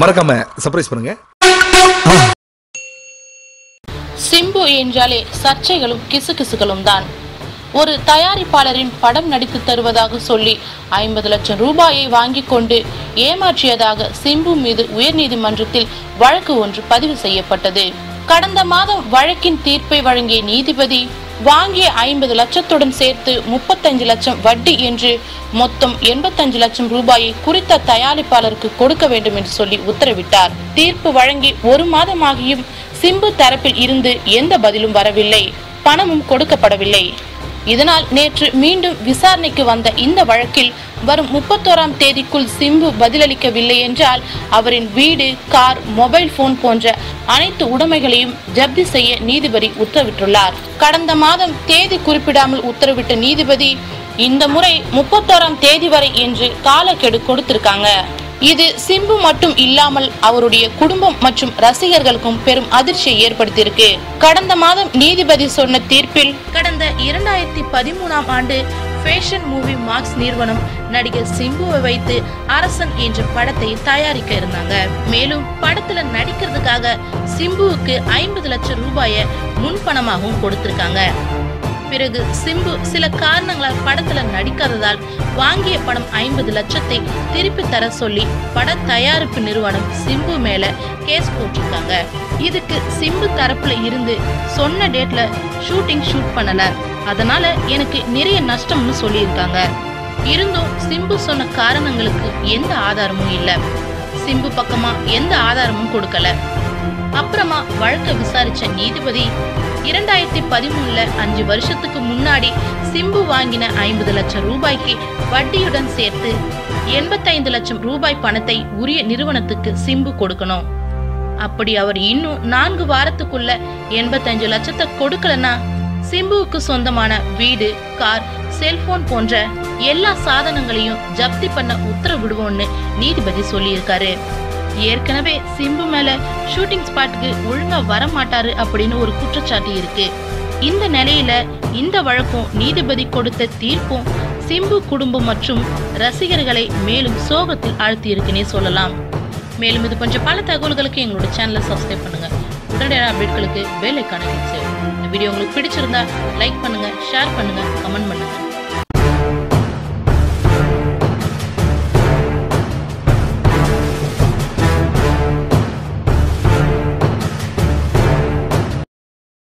மறக்காம சர்ப்ரைஸ் பண்ணுங்க. சிம்பு என்றாலே சர்ச்சைகளும் கிசுகிசுகளும் தான். ஒரு தயாரிப்பாளரின் படம் நடித்து தருவதாக சொல்லி ஐம்பது லட்சம் ரூபாயை வாங்கி கொண்டு ஏமாற்றியதாக சிம்பு மீது உயர்நீதிமன்றத்தில் வழக்கு ஒன்று பதிவு செய்யப்பட்டது. கடந்த மாதம் வழக்கின் தீர்ப்பை வழங்கிய நீதிபதி வாங்கிய ஐம்பது லட்சத்துடன் சேர்த்து முப்பத்தஞ்சு லட்சம் வட்டி என்று மொத்தம் எண்பத்தஞ்சு லட்சம் ரூபாயை குறித்த தயாரிப்பாளருக்கு கொடுக்க வேண்டும் என்று சொல்லி உத்தரவிட்டார். தீர்ப்பு வழங்கி ஒரு மாதமாகியும் சிம்பு தரப்பில் இருந்து எந்த பதிலும் வரவில்லை. பணமும் கொடுக்கப்படவில்லை. இதனால் நேற்று மீண்டும் விசாரணைக்கு வந்த இந்த வழக்கில் வரும் முப்பத்தோராம் தேதிக்குள் சிம்பு பதிலளிக்கவில்லை என்றால் அவரின் வீடு கார் மொபைல் போன் போன்ற அனைத்து உடைமைகளையும் ஜப்தி செய்ய நீதிபதி உத்தரவிட்டுள்ளார். கடந்த மாதம் தேதி குறிப்பிடாமல் உத்தரவிட்ட நீதிபதி இந்த முறை முப்பத்தோராம் தேதி வரை என்று காலக்கெடு கொடுத்திருக்காங்க. இது சிம்பு மட்டும் இல்லாமல் அவருடைய குடும்பம் மற்றும் ரசிகர்களுக்கும் பெரும் அதிர்ச்சியை ஏற்படுத்தியிருக்கு. கடந்த மாதம் நீதிபதி சொன்ன தீர்ப்பில் கடந்த இரண்டாயிரத்தி பதிமூணாம் ஆண்டு ஃபேஷன் மூவி மார்க்ஸ் நிறுவனம் நடிகர் சிம்புவை வைத்து அரசன் என்ற படத்தை தயாரிக்க இருந்தாங்க. மேலும் படத்துல நடிக்கிறதுக்காக சிம்புவுக்கு ஐம்பது லட்சம் ரூபாயை முன்பணமாகவும் கொடுத்திருக்காங்க. பிறகு சிம்பு சில காரணங்களால் படத்துல நடிக்காததால் வாங்கிய படம் ஐம்பது லட்சத்தை திருப்பி தர சொல்லி பட தயாரிப்பு நிறுவனம் சிம்பு மேல கேஸ் போட்டிருக்காங்க. இதுக்கு சிம்பு தரப்புல இருந்து சொன்ன டேட்ல ஷூட்டிங் ஷூட் பண்ணல. அதனால எனக்கு நிறைய நஷ்டம்னு சொல்லியிருக்காங்க. இருந்தும் சிம்பு சொன்ன காரணங்களுக்கு எந்த ஆதாரமும் இல்ல. சிம்பு பக்கமா எந்த ஆதாரமும் கொடுக்கல. அப்புறமா வழக்கை விசாரிச்ச நீதிபதி இரண்டாயிரத்தி பதிமூணுல அஞ்சு வருஷத்துக்கு முன்னாடி சிம்பு வாங்கின ஐம்பது லட்சம் ரூபாய்க்கு வட்டியுடன் சேர்த்து எண்பத்தைந்து லட்சம் ரூபாய் பணத்தை உரிய நிறுவனத்துக்கு சிம்பு கொடுக்கணும். அப்படி அவர் இன்னும் நான்கு வாரத்துக்குள்ள எண்பத்தஞ்சு லட்சத்தை கொடுக்கலன்னா சிம்புவுக்கு சொந்தமான வீடு கார் செல்போன் போன்ற எல்லா சாதனங்களையும் ஜப்தி பண்ண உத்தரவிடுவோம்னு நீதிபதி சொல்லியிருக்காரு. ஏற்கனவே சிம்பு மேல ஷூட்டிங் ஸ்பாட்டுக்கு ஒழுங்கா வர மாட்டாரு அப்படின்னு ஒரு குற்றச்சாட்டு இருக்கு. இந்த நிலையில இந்த வழக்கும் நீதிபதி கொடுத்த தீர்ப்பும் சிம்பு குடும்பம் மற்றும் ரசிகர்களை மேலும் சோகத்தில் ஆழ்த்தி இருக்குன்னே சொல்லலாம். மேலும் இது கொஞ்சம் பல தகவல்களுக்கு எங்களோட சேனலை சப்ஸ்கிரைப் பண்ணுங்க. உடனடியான அப்டேட்களுக்கு பெல் ஐக்கானை இந்த வீடியோ உங்களுக்கு பிடிச்சிருந்தா லைக் பண்ணுங்க ஷேர் பண்ணுங்க கமெண்ட் பண்ணுங்க.